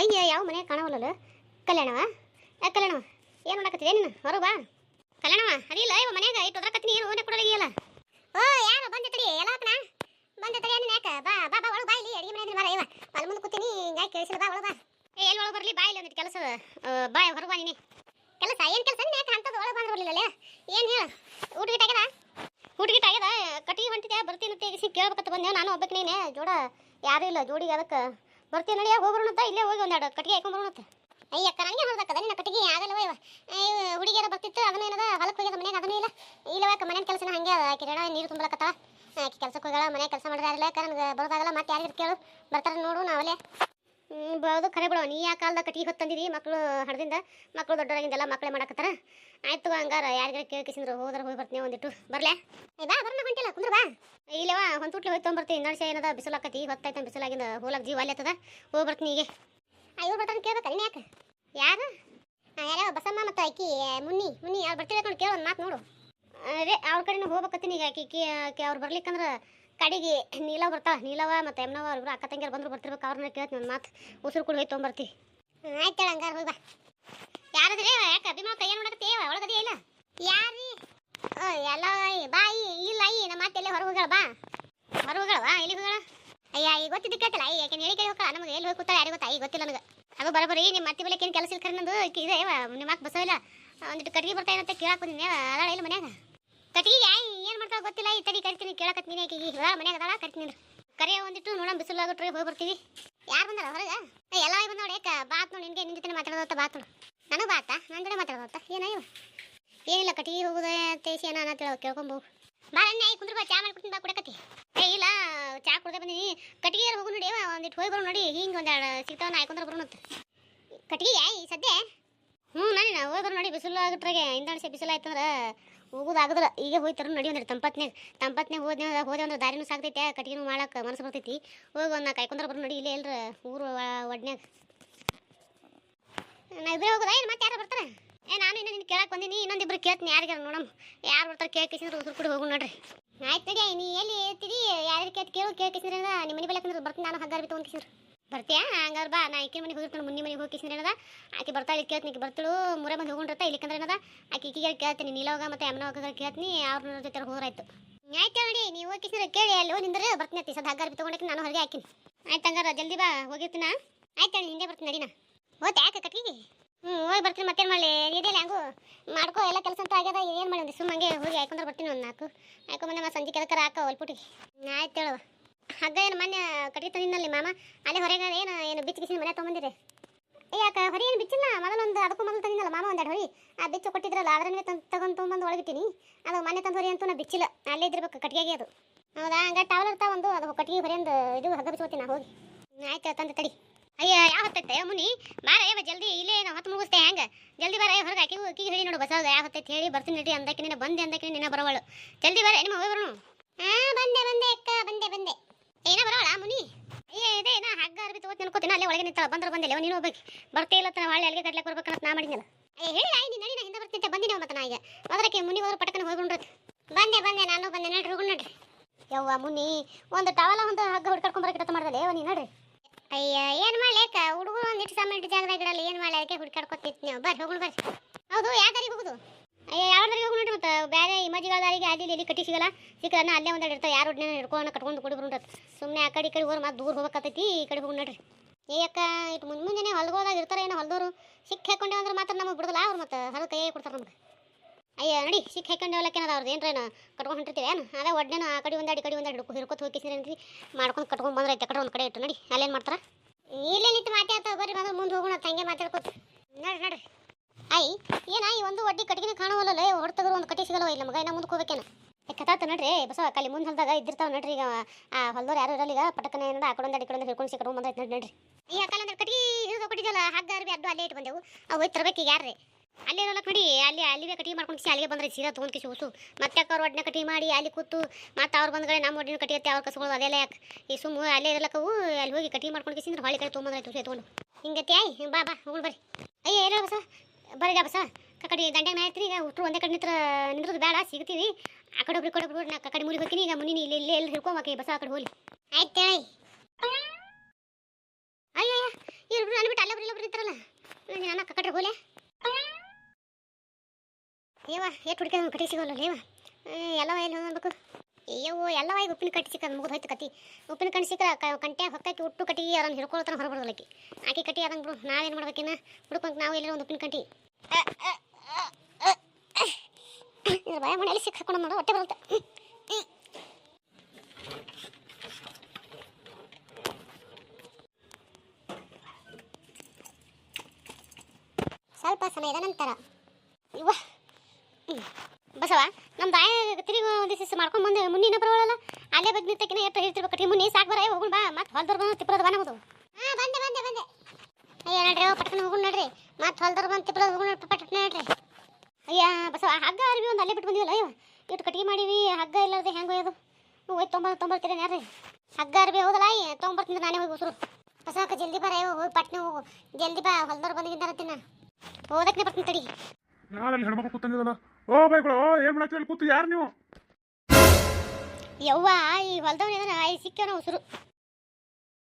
ಅಯ್ಯ, ಯಾವ ಮನೆ ಕಾಣವಲ್ಲ ಕಲ್ಯಾಣವ? ಕಲ್ಯಾಣವ, ಏನು ಮಾಡಕತ್ತಿದೆ? ನೀನು? ಹೊರಗೆ ಬಾ. ಕಲ್ಯಾಣವ, ಅದಿಲ್ಲ, ಇವ ಮನ್ಯಾಗ ಇಟ್ಟು ಹೋದ್ರಕತ್ತೀನಿ ಏನು ಓನೆ ಕೊಡಲಿಲ್ಲ ಓ, ಯಾರು ಬಂದೆ ತಡಿ ಎಲ್ಲ ಹಾಕನ ಬಂದೆ ತಡಿ ಅನ್ನ ಯಾಕ? ಬಾ ಬಾ ಬಾ, ಒಳಗೆ ಬಾ ಇಲ್ಲಿ, ಅಡಿಗೆ ಮನೆ ಬಾ ಇವ. ಅಲ್ಲಿ ಮುಂದೆ ಕೂತೀನಿ, ಹಿಂಗಾಗಿ ಕೇಳಿಸಿಲ್ಲ, ಬಾ, ಒಳಗೆ ಬಾ. ಏ, ಎಲ್ಲಿ ಒಳಗೆ ಬರಲಿ? ಬಾ ಇಲ್ಲಿ ಒಂದಿಟ್ಟು ಕೆಲಸ. ಬಾ ಹೊರಗೆ ಬಾ, ನೀನು. ಕೆಲಸ, ಏನು ಕೆಲಸ? ಯಾಕೆ ಅಂತದ್ದು? ಒಳಗೆ ಬಂದ್ರೆ ಬರಲಿಲ್ಲ ಏನು ಹೇಳು? ಊಟ ಗಿಟ ಆಗ್ಯದ? ಊಟ ಗಿಟ ಆಗ್ಯದ? ಕಟ್ಟಿಗೆ ಹೊಂಟಿದ್ಯಾ? ಬರ್ತೀನಿ ಅಂತ ಕೇಳ್ಬೇಕಂತ ಬಂದೆ. ನಾನು ಒಬ್ಬಕ್ಕೆ ನೀನೆ, ಜೋಡ ಯಾರೂ ಇಲ್ಲ, ಜೋಡಿಗೆ ಅದಕ್ಕೆ. ಬರ್ತೀನಿ ನಡಿಯ ಹೋಗ್ಬರೋಣಂತ? ಇಲ್ಲೇ ಹೋಗಿ ಒಂದೆರಡು ಕಟ್ಟಿಗೆ ಹಾಕೊಂಡ್ಬರೋಣಂತ ಅಯ್ಯ, ಅಕ್ಕ, ನನಗೆ ಹೊಡ್ದಕ್ಕದ ನಿನ್ನ ಕಟ್ಟಿಗೆ ಆಗಲ್ಲವ ಇವ ಹುಡುಗಿಯರ ಬರ್ತಿತ್ತು, ಅದನ್ನ ಏನದ? ಹೊಲಕ್ಕೆ ಹೋಗ್ಯದ ಮನೆಗೆ ಅದನ್ನೂ ಇಲ್ಲ. ಇಲ್ಲವಾಕ ಮನೆ ಕೆಲಸನ ಹಂಗೆ ಅದ. ನೀರು ತುಂಬಲಕತ್ತಾಳ. ಆಕೆ ಕೆಲಸಕ್ಕೆ ಹೋಗ್ಯಾಳ, ಮನೆ ಕೆಲಸ ಮಾಡಿದಾರಲ್ಲ ನನಗೆ ಬರೋದಾಗಲ್ಲ ಮತ್ತೆ ಯಾರಿಗೆ ಕೇಳು. ಬರ್ತಾರೆ ನೋಡು ನಾವಲ್ಲೇ. ಬರೋದು ಖರೆ ಬಿಡೋ. ನೀ ಆ ಕಾಲದ ಕಟ್ಟಿಗೆ ಹೊತ್ತಂದಿರಿ ಮಕ್ಕಳು ಹಡ್ದಿಂದ ಮಕ್ಕಳು ದೊಡ್ಡವರಾಗಿಂದೆಲ್ಲ ಮಕ್ಕಳೇ ಮಾಡಕತ್ತಾರ. ಆಯ್ತು ಹಂಗಾರ ಯಾರಿಗಾರ ಕೇಳ್ಕಿಸಿದ್ರು ಹೋದ್ರೆ ಹೋಗಿ ಬರ್ತೀನಿ ಒಂದಿಟ್ಟು. ಬರ್ಲೆ? ಬಾ ಬರ್ನ ಹೊಂಟಿಲ್ಲ ಕುಂದ್ರ ಬಾ. ಇಲ್ಲವ ಒಂದು ತುಟ್ಲಿ ಹೋಗಿ ತೊಗೊಂಬರ್ತೀನಿ. ನಡ್ಸ ಏನದ ಬಿಸಿಲಾಕತಿ ಹೊತ್ತಾಯ್ತು ಬಿಸಿಲಾಗಿಂದ ಹೋಲಕ್ ಜೀವ ಅಲ್ಲಿ ಆತದ ಹೋಗಿ ಬರ್ತೀನಿ ಈಗ ಇವ್ರು ಬರ್ತಾನೆ ಕೇಳ್ದ ನೀನು ಯಾಕೆ? ಯಾರು? ಯಾರೋ ಬಸಮ್ಮ ಮತ್ತು ಅಕ್ಕಿ, ಮುನ್ನಿ ಮುನ್ನಿ, ಯಾರು ಬರ್ತೀವಿ ಕೇಳೋ ಒಂದು ಮಾತು ನೋಡು. ಅದೇ ಅವ್ರ ಕಡೆನೂ ಹೋಗ್ಬೇಕತ್ತೀನಿ ಈಗ ಆಕೆ ಆಕಿ ಅವ್ರು ಬರ್ಲಿಕ್ಕಂದ್ರೆ ಕಡೆಗೆ ನೀಲವ ಬರ್ತಾವ ನೀಲವ ಮತ್ತು ಎಮ್ನವ ಅವ್ರಿಬ್ರು ಅಕ್ಕ ತಂಗಿಯರು ಬಂದ್ರು ಬರ್ತಿರ್ಬೇಕು. ಅವ್ರನ್ನ ಕೇಳ್ತೀನಿ ಒಂದು ಮಾತು. ಉಸಿರು ಕೂಡ ಹೋಯ್ತು ತೊಗೊಂಬರ್ತಿ. ಆಯ್ತು ಹಂಗಾರ ಹೋಗಿ ಬಾ. ಯಾರದ್ರಿ ಯಾಕೆ ಅಭಿಮಾನ ಕೈ ಏನು ಮಾಡಕತ್ತಿ? ಒಳಗದಿ ಇಲ್ಲ? ಯಾರೀ ಎಲ್ಲ ಬಾಯಿ ಇಲ್ಲ ಅಯ್ಯ ನಮ್ಮ ಮಾತು ಎಲ್ಲೇ ಹೊರಗೆ ಹೋಗಳ ಬಾ. ಹೊರ ಹೋಗಳ ಬಾ ಎಲ್ಲಿ ಹೋಗಳ ಅಯ್ಯ ಈಗ ಗೊತ್ತಿದ್ದು ಕೇಳ್ತಲ್ಲ. ಯಾಕೆ ಹೇಳಿ ಕೇಳಿ ಹೋಗಲ್ಲ ನಮಗೆ ಎಲ್ಲಿ ಹೋಗಿ ಕೂತಾಳೆ ಯಾರಿಗೆ ಗೊತ್ತಾ? ಈಗ ಗೊತ್ತಿಲ್ಲ ನನಗೆ. ಅದು ಬರಬರಿ ನಿಮ್ಮ ಮತ್ತೆ ಬೆಳಕ್ಕೆ ಏನು ಕೆಲಸ ಇಲ್ಲ ಕರೆ ನಂದು. ಇದೆ ನಿಮ್ಮ ಮಾತು ಬಸವಿಲ್ಲ. ಒಂದಿಟ್ಟು ಕಟ್ಟಿಗೆ ಬರ್ತಾ ಏನಂತ ಕೇಳಕ್ಕೆ ಬಂದಿನಿ. ಅದಾಳ ಇಲ್ಲ ಮನ್ಯಾಗ? ಕಟ್ಟಿಗೆ ಏನು ಮಾಡ್ತಾಳೆ ಗೊತ್ತಿಲ್ಲ, ಈ ತಡಿ ಕರಿತೀನಿ, ಕೇಳಕತ್ತೀನಿ ಆಕಿಗೆ. ಹೇಳ ಮನ್ಯಾಗ ಅದಾಳ, ಕರಿತೀನಿ ಅಂದ್ರೆ ಕರೆ ಒಂದಿಟ್ಟು, ನೋಡೋಣ ಬಿಸಿಲಾಗ್ಬಿಟ್ರೆ ಹೋಗಿ ಬರ್ತೀವಿ. ಯಾರು ಬಂದಾರ ಹೊರಗೆ? ಎಲ್ಲ ಬಂದ ನೋಡಿ, ಏಕ, ಬಾತ್ ನೋಡಿ, ನಿನಗೆ ನಿನ್ನ ಜೊತೆ ಮಾತಾಡೋದತ್ತ ಬಾತ್ ನೋಡು. ನನಗೆ ಬಾತಾ? ನನ್ನ ಜೊತೆ ಮಾತಾಡೋದತ್ತ? ಏನ ಇವ? ಏನಿಲ್ಲ ಕಟ್ಟಿಗೆ ಹೋಗುದೇ ತೇಸಿ ಏನೋ ಅನ್ನೋ ತಿಳೋ ಕೇಳ್ಕೊಂಬು ಬಾ ಅಣ್ಣ ಈ ಕುಂದ್ರ ಬಾ ಚಾ ಮಾಡ್ಕೊಡ್ತೀನಿ ಬಾ, ಕುಡಕತ್ತಿ. ಏ, ಇಲ್ಲ, ಚಾ ಕುಡ್ದೆ ಬಂದೀನಿ. ಕಟ್ಟಿಗೆ ಹೋಗು ನೋಡಿ ಒಂದಿಟ್ಟು ಹೋಗಿ ಬರೋ ನೋಡಿ, ಹಿಂಗೆ ಒಂದೆರಡು ಸಿಗ್ತಾವ ಆಯ್ಕೊಂಡ್ರೆ ಬರೋಣ ಕಟ್ಟಿಗೆ ಈ ಸದ್ಯ? ಹ್ಞೂ ನಾನು ಹೋಗಿ ಬರೋ ನೋಡಿ, ಬಿಸಿಲು ಆಗಿಟ್ರಾಗೆ ಇಂದಾಣಿಸಿ ಬಿಸಿಲು ಆಯ್ತಂದ್ರೆ ಹೋಗೋದಾಗದ್ರ. ಈಗ ಹೋಯ್ತಾರ ನಡಿ ಅಂದ್ರೆ ತಂಪತ್ನಾಗ ತಂಪತ್ನಾಗ ಹೋದ್ನೆ ಹೋದೆ ಅಂದ್ರೆ ದಾರಿನೂ ಸಾಕ್ತೈತೆ ಕಟ್ಟಿಗೆನೂ ಮಾಡಕ್ಕೆ ಮನಸ್ಸು ಬರ್ತೈತಿ. ಹೋಗಿ ಒಂದು ಕಾಯ್ಕೊಂಡ್ರೆ ಬರೋ ನಡಿ, ಇಲ್ಲೇ ಇಲ್ರ ಊರು ಒಡ್ನ್ಯಾಗ ನಾ ಇಬ್ಬರೇ ಹೋಗೋದಾ? ಏನು ಮತ್ತೆ ಯಾರು ಬರ್ತಾರೆ? ಏ, ನಾನು ಇನ್ನೂ ನಿನ್ನ ಕೇಳಕ್ಕೆ ಬಂದೀನಿ ಇನ್ನೊಂದಿಬ್ರು ಕೇಳ್ತೀನಿ, ಯಾರಿಗಾರ ನೋಡಮ್. ಯಾರು ಬರ್ತಾರೆ ಕೇಳ್ಕಿಸಿದ್ರೆ ಉಸಿರು ಕೂಡ ಹೋಗು ನೋಡ್ರಿ. ಆಯ್ತು ನಡಿ ನೀ ಎಲ್ಲಿ ಇರ್ತೀರಿ ಯಾರು ಕೇಳ್ತಿ ಕೇಳು ಕೇಳ್ಕೇಸಿದ್ರೆ ನಿಮ್ಮ ಮನೆ ಬೆಳಕಂದ್ರೆ ಬರ್ತೀನಿ, ನಾನು ಹಗ್ಗಾರ ಬಿ ತೊಗೊಂಡ್ಕಿಸಿದ್ರು ಬರ್ತೀಯಾ? ಹಂಗಾರ ಬಾ, ನಾ ಈಕಿನ ಮನೆಗೆ ಹೋಗಿರ್ತಾನೆ, ಮುನ್ನಿ ಮನೆಗೆ ಹೋಗಿ ಕಿಸಿನ ಏನದ? ಆಕೆ ಬರ್ತಾ ಇಲ್ಲಿ ಕೇಳ್ತೀನಿ, ಈಕೆ ಬರ್ತಿಳು, ಮೂರೇ ಮಂದಿ ಹೋಗೊಂಡಿರ್ತಾ ಇಲ್ಲಿಕಂದ್ರೆ ಏನದ? ಆಕೆ ಈಕಿಗೆ ಕೇಳ್ತೀನಿ, ನೀಲವಾಗ ಮತ್ತೆ ಅಮ್ಮನವಾಗ ಕೇಳ್ತೀನಿ ಅವ್ರ ಜೊತೆ ಹೋಗ್ರಾಯ್ತು ಆಯ್ತು ನೋಡಿ ನೀವು ಹೋಗಿ ಕಿಸಿನ ಕೇಳಿ, ಅಲ್ಲಿ ಹೋಗಿ ನಿಂದ್ರೆ ಬರ್ತೀನಿ ಅತ್ತಿ ಸದ ಹಗ್ಗಾರ ತೊಗೊಂಡಕ್ಕೆ ನಾನು ಹೊರಗೆ ಹಾಕಿನಿ. ಆಯ್ತು ಹಂಗಾರ ಜಲ್ದಿ ಬಾ, ಹೋಗಿರ್ತೀನ? ಆಯ್ತು ಹೇಳಿ, ಹಿಂದೆ ಬರ್ತೀನಿ, ನಡಿನ? ಹೋತೆ ಯಾಕೆ ಕಟ್ಟಿಗೆ ಹ್ಞೂ ಹೋಗಿ ಬರ್ತೀನಿ, ಮತ್ತೇನು ಮಾಡಲಿ? ಇದೆಯಲ್ಲ ಹಂಗು? ಮಾಡ್ಕೋ, ಎಲ್ಲ ಕೆಲಸ ಅಂತ ಆಗ್ಯದ, ಏನು ಮಾಡಿ ಒಂದು ಸುಮ್ಮಂಗೆ ಹೋಗಿ ಹಾಕೊಂಡ್ರೆ ಬರ್ತೀನಿ ಒಂದು ನಾಲ್ಕು. ಹಾಕೊಂಬಂದೆ ಮತ್ತೆ ಸಂಜೆ ಕೆಲಕರ ಹಾಕೋ ಹೊಲ್ಪುಟ್ಟಿಗೆ ಆಯ್ತು ಹೇಳುವ ಹಗ್ಗ ಏನು ಮೊನ್ನೆ ಕಟ್ಟಿ ತಂದಿನಲ್ಲಿ ಮಾಮ. ಅಲ್ಲೇ ಹೊರಗೆ ಏನು ಏನು ಬಿಚ್ಚಿ ಗಿಚ್ಚಿ ಮನೆ ತೊಗೊಂಬಂದಿರಿ ಯಾಕೆ, ಹೊರಿ ಏನು ಬಿಚ್ಚಿಲ್ಲ? ಮೊದಲೊಂದು ಅದಕ್ಕೂ ಮೊದಲು ತಂದಿನಲ್ಲ ಮಾಮ ಒಂದೆರಡು ಹೊರಿ. ಆ ಬಿಚ್ಚು ಕೊಟ್ಟಿದ್ರಲ್ಲ ಅದನ್ನೇ ತಂದು ತಗೊಂಡು ತೊಗೊಂಬಂದು ಒಳಗಿಟ್ಟಿನಿ. ಅದು ಮನೆ ತಂದು ಹೊರಿ ಅಂತೂ ನಾ ಬಿಚ್ಚಿಲ್ಲ. ಅಲ್ಲೇ ಇದ್ದಿರ್ಬೇಕು ಕಟ್ಟಿಗೆ ಅದು. ಹೌದಾ? ಹಂಗ ಟಾವಲ್ ಇರ್ತಾ ಒಂದು, ಅದು ಕಟ್ಟಿಗೆ ಹೊರಿಯಂದು ಇದು ಹಗ್ಗ ಬಿಚ್ಕೋತೀನಿ ನಾ ಹೋಗಿ. ಆಯ್ತು ತಂದೆ, ತಡಿ. ಅಯ್ಯ, ಯಾವ ಹೊತ್ತೈತೆ? ಮುನಿ, ಬಾರ ಏವ ಜಲ್ದಿ, ಇಲ್ಲೇ ನಾವು ಹೊತ್ತು ಮುಗಿಸ್ತೆ ಹೆಂಗೆ ಜಲ್ದಿ ಬಾರ ಹೊರಗೆ ಆಕಿ ಅಕ್ಕಿಗೆ ಹೇಳಿ ನೋಡು ಬಸವಾಗ ಯಾವ ಹೊತ್ತೈತೆ ಹೇಳಿ, ಬರ್ತೀನಿ, ನಡಿ ಅಂದಕ್ಕೆ ನಿನ್ನ ಬಂದೆ ಅಂದಕ್ಕೆ ನಿನ್ನ ಬರೋವಳು. ಜಲ್ದಿ ಬಾರ ನಿಮ್ಮ ಹೋಗಿ ಬರೋಣ ಹಾಂ, ಬಂದೆ ಬಂದೆ, ಅಕ್ಕ, ಬಂದೆ ಬಂದೆ. ಏನ ಬರೋಳ ಮುನಿ? ಏ, ಇದೇ, ನಾ ಹಗ್ಗ ಅರ್ಬಿ ತಗೋತೀನಿ ಅನ್ಕೋತೀನಿ ಅಲ್ಲೇ ಒಳಗೆ ನಿಂತಾಳ, ಬಂದ್ರೆ ಬಂದಿಲ್ಲ, ನೀನು ಹೋಗ್ಬೇಕು. ಬರ್ತೇ ಇಲ್ಲ ತನ ಹೊಳ್ಳಿ ಅಲ್ಲಿಗೆ ಕಟ್ಲಕ್ಕೆ ಬರ್ಬೇಕಂತ ನಾ ಮಾಡಿದ್ನಲ್ಲ. ಅಯ್ಯ ಹೇಳಿ ಆಯ್ತು ನಡಿ, ನಾ ಹಿಂದೆ ಬರ್ತಿದ್ದೆ ಬಂದಿನಿ ಮತ್ತೆ ನಾ ಈಗ ಮೊದಲಕ್ಕೆ ಮುನಿ ಹೋದ್ರೆ ಪಟಕನ ಹೋಗ್ಬಿಡ್ರಿ ಬಂದೆ ಬಂದೆ, ನಾನು ಬಂದೆ, ನಡ್ರಿ, ಹೋಗಿ, ನಡ್ರಿ. ಯವ್ವ ಮುನಿ, ಒಂದು ಟವಲ ಒಂದು ಹಗ್ಗ ಹುಡ್ಕಡ್ಕೊಂಡ್ ಬರಕ್ಕೆ ಮಾಡ್ದಲ್ಲ ನೀ ನಡ್ರಿ. ಅಯ್ಯ, ಏನು ಮಾಡ್ಲೇಕ? ಹುಡುಗರು ಒಂದಿಟ್ಟು ಸಾಮಾನು ಜಾಗದಾಗ ಇಡಲ್ಲ, ಏನು ಮಾಡಲಿ? ಅದಕ್ಕೆ ಹುಡ್ಕಾಡ್ಕೊತಿತ್ತು ನೀವು. ಬರ್ರಿ, ಹೋಗೋಣ, ಬರ್ರಿ. ಹೌದು ಯಾವ ದಾರಿಗೆ ಹೋಗುದು? ಯಾವ ದಾರಿಗೆ ಹೋಗಿ ನೋಡ್ರಿ ಮತ್ತೆ ಬೇರೆ ಇಮಜಿಗಳ ದಾರಿಗೆ ಅಲ್ಲಿ ಇಲ್ಲಿ ಕಟ್ಟಿ ಸಿಗಲ್ಲ? ಸಿಕ್ಕಲ್ಲ ಅಲ್ಲೇ ಒಂದೆರಡು ಇರ್ತಾವೆ. ಯಾರು ಒಡ್ನೇ ಹಿಡ್ಕೊಂಡು ಕಟ್ಕೊಂಡು ಕೊಡಿ ಬರೋಣ ಸುಮ್ಮನೆ ಆ ಕಡೆ ಈ ಕಡೆ ಹೋಗಿ ಮತ್ತೆ ದೂರ ಹೋಗಕತ್ತೈತಿ ಈ ಕಡೆ ಹೋಗಿ ನೋಡ್ರಿ. ಏ ಅಕ್ಕ ಇಟ್ಟು ಮುಂದೆ ಮುಂಜಾನೆ ಹೊಲ್ಗೋದಾಗ ಇರ್ತಾರೆ ಏನೋ ಹೊಲ್ದೋರು. ಸಿಕ್ಕ ಹಾಕೊಂಡೆ ಅಂದ್ರೆ ಮಾತ್ರ ನಮಗೆ ಬಿಡೋದಿಲ್ಲ. ಅವ್ರು ಮತ್ತೆ ಹೊರ ಕೈ ಕೊಡ್ತಾರೆ ನಮ್ಗೆ. ಅಯ್ಯ, ನೋಡಿ, ಸಿಕ್ಕ ಹಾಕೊಂಡೆ ಹೊಲಕ್ಕೇನದ ಅವ್ರದ್ದು ಏನ್ರೇನು ಕಟ್ಕೊಂಡು ಹೊಂಟಿರ್ತೀವಿ. ಏನು? ಅದೇ ಒಡ್ನೇನು ಆ ಕಡೆ ಒಂದಾಡಿ ಕಡೆ ಒಂದಾಡಿ ಹಿಡ್ಕೊ ಹಿಡ್ಕೊತ ಹೋಗಿಸಿರೇನ್ರಿ ಮಾಡ್ಕೊಂಡು ಕಟ್ಕೊಂಡು ಬಂದ್ರೆ ಐತೆ ಕಡೆ ಒಂದು ಕಡೆ ಇಟ್ಟು ನೋಡಿ. ಅಲ್ಲೇನು ಮಾಡ್ತಾರೆ? ಇಲ್ಲೇ ನಿಂತು ಮಾತಾಡ್ತಾವೆ? ಬರ್ರಿ, ಬಂದ್ರೆ ಮುಂದೆ ಹೋಗೋಣ. ತಂಗೆ ಮಾತಾಡ್ಕೋತ. ನೋಡ್ರಿ ನೋಡ್ರಿ. ಐ, ಏನ ಈ ಒಂದು ಒಡ್ಡಿ ಕಟ್ಟಿಗೆ ಕಾಣುವಲ್ಲ ಹೊರತಗರು ಒಂದು ಕಟ್ಟಿ ಸಿಗಲ್ಲ ಇಲ್ಲ ನಮಗೆ? ಇನ್ನ ಮುಂದೆ ಹೋಗ್ಬೇಕೇನ? ಕಥಾತ ನೋಡ್ರಿ, ಬಸವ ಕಾಲಿ ಮುಂದೆ ಹೊಲ್ದಾಗ ಇದ್ದಿರ್ತಾವ ನೋಡ್ರಿ ಈಗ, ಆ ಹೊಲ್ದವ್ರು ಯಾರು ಇರಲ್ಲ ಈಗ, ಪಟಕನ ಏನದ, ಆ ಕಡೆ ಒಂದು ಕಡೆ ಹಿಡ್ಕೊಂಡು ಸಿಕ್ಕರು ಬಂದೈತೆ ನೋಡಿ ನೋಡ್ರಿ ಈ ಅಕ್ಕಲ್ಲ ಅಂದ್ರೆ ಕಟ್ಟಿ ಹಿಡಿದು ಕೊಟ್ಟಿದ್ದಲ್ಲ ಹಗ್ಗ ಅರ್ಬಿ ಅಡ್ಡು ಅಲ್ಲೇ ಇಟ್ಟು ಬಂದೆವು. ಹೋಗಿ ತರಬೇಕು ಈಗ ಯಾರ್ರಿ? ಅಲ್ಲೇ ಇರೋಲ್ಲ ನೋಡಿ, ಅಲ್ಲಿ ಅಲ್ಲಿಗೆ ಕಟಿಂಗ್ ಮಾಡ್ಕೊಂಡು ಕಿಸಿ ಅಲ್ಲಿಗೆ ಬಂದ್ರೆ ಸೀದಾ ತೊಗೊಂಡು ಕಿಸಿ ಮತ್ತೆ ಅಕ್ಕ ಅವ್ರ ಒಡ್ನೆ ಕಟಿಂಗ್ ಮಾಡಿ, ಅಲ್ಲಿ ಕೂತು, ಮತ್ತೆ ಅವ್ರು ಬಂದ್ಗಡೆ ನಮ್ಮ ಒಡ್ಡಿನ ಕಟ್ಟಿ ಅವ್ರ ಕಸ್ಕೊಳ್ಳೋದು ಅದೆಲ್ಲ ಯಾಕೆ? ಈ ಸುಮ್ಮ ಅಲ್ಲೇ ಇರಲಕ್ಕವು ಅಲ್ಲಿ ಹೋಗಿ ಕಟಿಂಗ್ ಮಾಡ್ಕೊಂಡು ಕಿಸಿಂದ್ರೆ ಹೊಳಿ ಕಡೆ ತೊಗೊಂಬಂದ್ರೆ ತೊಗೊಂಡು. ಹಿಂಗತಿ ಆಯ್ ಬಾ ಬಾ ಹೋಗಿ ಬರ್ರಿ ಅಯ್ಯ, ಏನೋ ಬಸ ಬರ್ರಿ ಬಸ ಕಕಡಿ ದಂಡೆ ಇರ್ತೀರಿ ಈಗ ಹುಟ್ಟರು ಒಂದೇ ಕಡೆ ನಿಂತ್ರ ನಿಂದ್ರದು ಬೇಡ ಸಿಗ್ತೀವಿ. ಆ ಕಡೆ ಒಬ್ರು ಕಡೆ ಒಬ್ರು ನಾ ಕಡೆ ಮುರಿ ಹೋಗ್ತೀನಿ ಈಗ ಮುನಿ ಇಲ್ಲಿ ಇಲ್ಲಿ ಎಲ್ಲಿ ಹಿಡ್ಕೊಂಬಾಕಿ ಬಸ ಆ ಕಡೆ ಹೋಗಿ ಆಯ್ತು ಅಯ್ಯ ಇವ್ರು ನನ್ನ ಬಿಟ್ಟು ಅಲ್ಲೇ ಕಡೆ ಹೋಲೆ ಏವಾ ಎಷ್ಟು ಹುಡುಕ ಕಟ್ಟಿ ಸಿಗೋಲ್ಲ ಏವಾ ಎಲ್ಲವ ಎಲ್ಲಿ ಹೋಗ್ಬೇಕು ಅಯ್ಯವ್ವ ಎಲ್ಲ ಈಗ ಉಪ್ಪಿನ ಕಟ್ಟಿ ಸಿಕ್ಕ ಮುಗಿದು ಹೋಯ್ತು ಕತಿ. ಉಪ್ಪಿನ ಕಣ್ಣು ಸಿಕ್ಕ ಕಂಟೆ ಹೊತ್ತಾಕಿ ಉಟ್ಟು ಕಟ್ಟಿ ಅದನ್ನು ಹಿಡ್ಕೊಳ್ತಾನೆ ಹೊರಬಿಡೋದಕ್ಕೆ ಆಕೆ ಕಟ್ಟಿ ಅದನ್ನು ಬಿಡು, ನಾವೇನು ಮಾಡ್ಬೇಕಿನ್ನ? ಹುಡುಕಂತ ನಾವು ಎಲ್ಲರೂ ಒಂದು ಉಪ್ಪಿನ ಕಟ್ಟಿ ಭಯ ಮನೆಯಲ್ಲಿ ಸಿಕ್ಕ ಹಾಕೊಂಡು ಮಾಡೋ ಹೊಟ್ಟೆ ಬರುತ್ತೆ. ಸ್ವಲ್ಪ ಸಮಯದ ನಂತರ. ಇವ. ಬಸವ ನಮ್ಮ ಬಾಯ ತಿರುಗಿ ಒಂದು ಮಾಡ್ಕೊಂಡು ಮುಂದೆ ಮುನ್ನಿನ ಬರೋಳಲ್ಲ ಅಲ್ಲೇ ಬಗ್ಗೆ ನಿಂತಕಿನ ಎಷ್ಟು ಹೇಳ್ತಿರ್ಬೇಕು ಮುನ್ನಿ ಸಾಕು ಬರ ಹೋಗುಣ ಬಾ. ಮತ್ತೆ ಹೊಲ್ದವ್ರು ಬಂದು ತಿಪ್ಪರದ ಬಾ ನಮ್ಮದು ಹಾಂ, ಬಂದೆ ಬಂದೆ ಬಂದೆ. ಅಯ್ಯ, ನಡ್ರಿ ಪಟ್ಕನ ಹೋಗೋಣ ನೋಡ್ರಿ. ಮತ್ತೆ ಹೊಲ್ದವ್ರು ಬಂದು ತಿಪ್ಪರದ ಹೋಗೋಣ ಪಟ್ಕನ ನೋಡ್ರಿ. ಅಯ್ಯ, ಬಸವ ಹಗ್ಗ ಅರ್ಬಿ ಒಂದು ಅಲ್ಲೇ ಬಿಟ್ಟು ಬಂದಿವಲ್ಲ, ಅಯ್ಯೋ. ಇಟ್ಟು ಕಟ್ಟಿಗೆ ಮಾಡೀವಿ, ಹಗ್ಗ ಇಲ್ಲದೆ ಹೆಂಗೆ ಒಯ್ಯೋದು? ಹೋಗಿ ತೊಂಬ ತೊಂಬರ್ತೀರ ಯಾರ್ರಿ ಹಗ್ಗ ಅರ್ಬಿ ಹೋದಲ್ಲ, ಅಯ್ಯ ತೊಗೊಂಬರ್ತೀನಿ ನಾನೇ ಹೋಗಿ ಉಸುರು. ಬಸವಕ್ಕ ಜಲ್ದಿ ಬರ ಹೋಗಿ ಪಟ್ನೆ ಹೋಗು. ಜಲ್ದಿ ಬಾ, ಹೊಲ್ದವ್ರು ಬಂದಿದ್ದಾರ ತಿನ್ನ. ಹೋದಕ್ಕೆ ಬರ್ತೀನಿ ತಡಿ. ನಾನು ಹೆಣ್ಮಕ್ಳು ಕೂತಂದಿದ್ದಲ್ಲ. ಓ, ಬೈಗಳು ಏನ್ ಅಲ್ಲಿ ಕೂತು? ಯಾರು ನೀವು? ಯವ್ವ ಈ ಹೊಲ್ದವ್ನ ಏನಾರ ಐ ಸಿಕ್ಕವನ ಉಸುರು